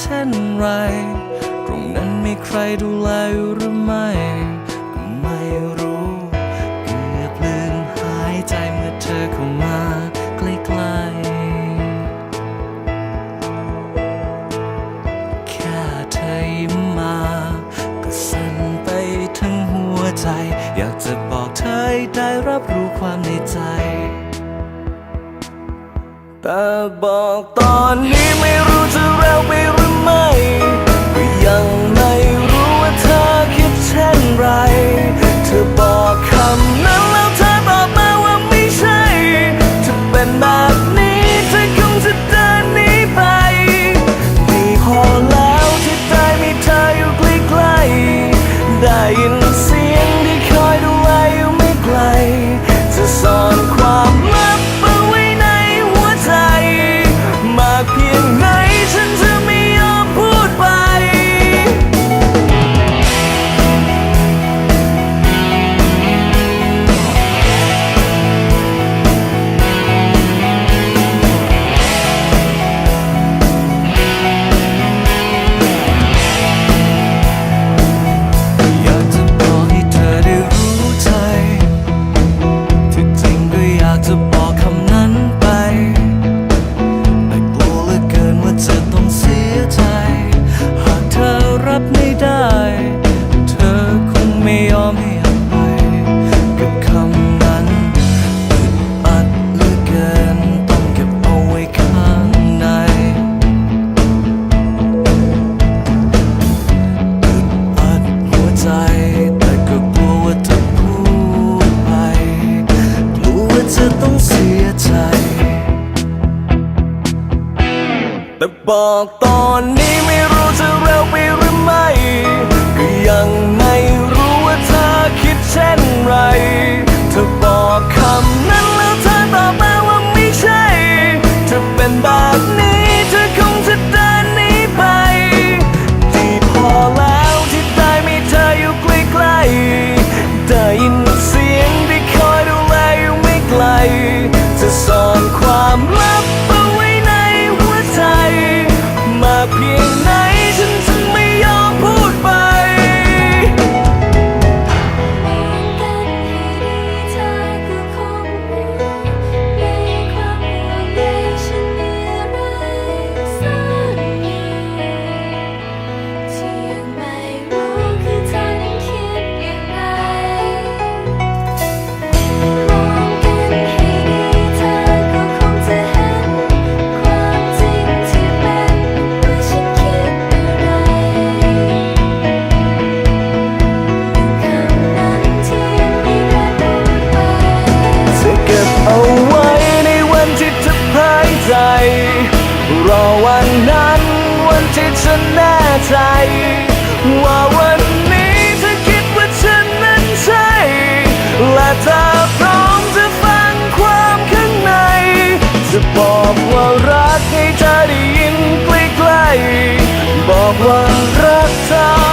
เช่นไร ตรงนั้นมีใครดูแลหรือไม่ไม่รู้เกือบลืมหายใจเมื่อเธอเข้ามาใกล้ๆ แค่เธอยมา ก็สั่นไปทั้งหัวใจ อยากจะบอกเธอได้รับรู้ความในใจแต่บอกตอนนี้ไม่รู้จะเร็วไม่รู้ ไม่ ที่ฉันแน่ใจ ว่าวันนี้ถ้าคิดว่าฉันนั้นใช่ และถ้าพร้อมจะฟังความข้างใน จะบอกว่ารักให้เธอได้ยินใกล้ๆบอกว่ารักเธอ